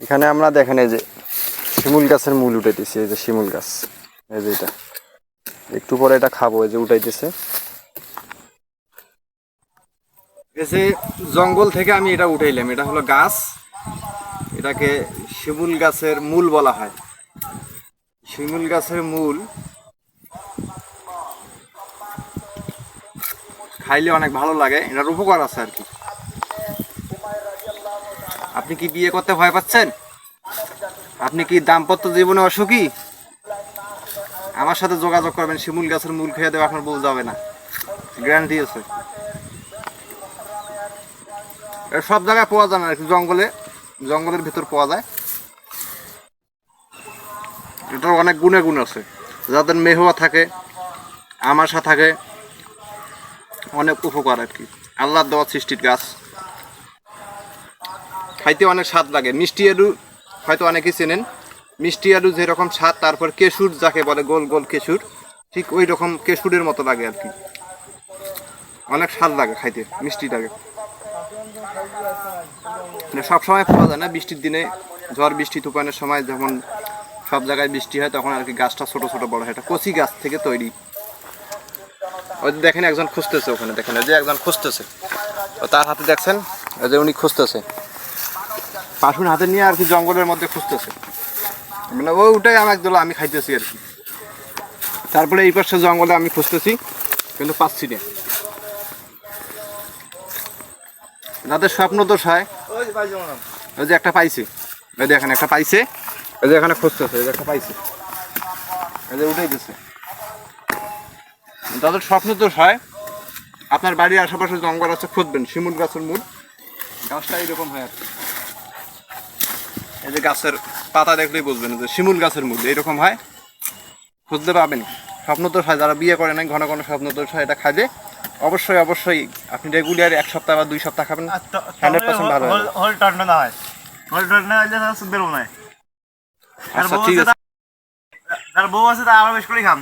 এখানে আমরা দেখেন এই যে শিমুল গাছের মূল উঠাইতেছি, এই যে শিমুল গাছ। এই যে এটা। একটু পরে এটা খাব, এই যে উঠাইতেছে। এই জঙ্গল থেকে আমি এটা উঠাইলাম, এটা হলো গাছ। এটাকে শিমুল গাছের মূল বলা হয়। শিমুল গাছের মূল খাইলে অনেক ভালো লাগে, এটার উপকার আছে আর কি। আপনি কি বিয়ে করতে ভয় পাচ্ছেন? আপনি কি দাম্পত্য জীবনে অসুখী? আমার সাথে যোগাযোগ করবেন, শিমুল গাছের মূল খেয়ে দেবে, আপনার বউ যাবে না। গ্যারান্টি আছে। সব জায়গায় পাওয়া যায় না জঙ্গলে, জঙ্গলের ভিতর পাওয়া যায়। এটার অনেক গুণে গুণ আছে। যাদের মেহুয়া থাকে, আমাশা থাকে, অনেক উপকার আর কি। আল্লাহর দেওয়া সৃষ্টির গাছ। খাইতে অনেক স্বাদ লাগে। মিষ্টি আলু হয়তো অনেকেই চেনেন। মিষ্টি আলু যেরকম স্বাদ, তারপর কেশুর যাকে বলে গোল গোল কেশুর, ঠিক ওই রকম কেশুরের মতো লাগে আর কি। অনেক স্বাদ লাগে খাইতে মিষ্টি লাগে মানে সবসময় পাওয়া যায় না বৃষ্টির দিনে। ঝড়, বৃষ্টি, তুফানের সময় যখন সব জায়গায় বৃষ্টি হয়, তখন আর কি গাছটা ছোট ছোট, বড় হয়। এটা কচি গাছ থেকে তৈরি। ওই দেখেন একজন খুঁজতেছে ওখানে, দেখেন যে একজন খুঁজতেছে। তার হাতে দেখছেন যে উনি খুঁজতেছে। পাশুন হাতে নিয়ে আর কি জঙ্গলের মধ্যে খুঁজতেছে। মানে ওটাই আমার একদল, আমি খাইতেছি আর কি। তারপরে এই পাশে জঙ্গলে আমি খুঁজতেছি, কিন্তু পাচ্ছি না। যাদের স্বপ্ন দোষ হয়। ওই যে একটা পাইছে। ওই দেখেন, একটা পাইছে। ওই যে এখানে খুঁজতেছে ওই যে একটা পাইছে। ওই যে উঠেই দিছে। যাদের স্বপ্ন দোষ হয়। আপনার বাড়ির আশেপাশে জঙ্গল আছে, খুঁজবেন। শিমুল গাছের মূল। গাছটা এইরকম হয় আর কি। এই যে গাছের পাতা দেখলেই বুঝবেন যে শিমুল গাছের মূল এইরকম হয়। খুঁজতে পাবেন। স্বপ্ন তো হয় যারা বিয়ে করে নাই ঘন ঘন স্বপ্ন তো হয় এটা খাইলে অবশ্যই অবশ্যই আপনি রেগুলার এক সপ্তাহ বা দুই সপ্তাহ খাবেন। হান্ড্রেড পার্সেন্ট ভালো হল টান্ড না হয়। হল টান্ড হলে বেরো না। আচ্ছা ঠিক আছে যার বউ আছে তা আরও বেশ করে খাম।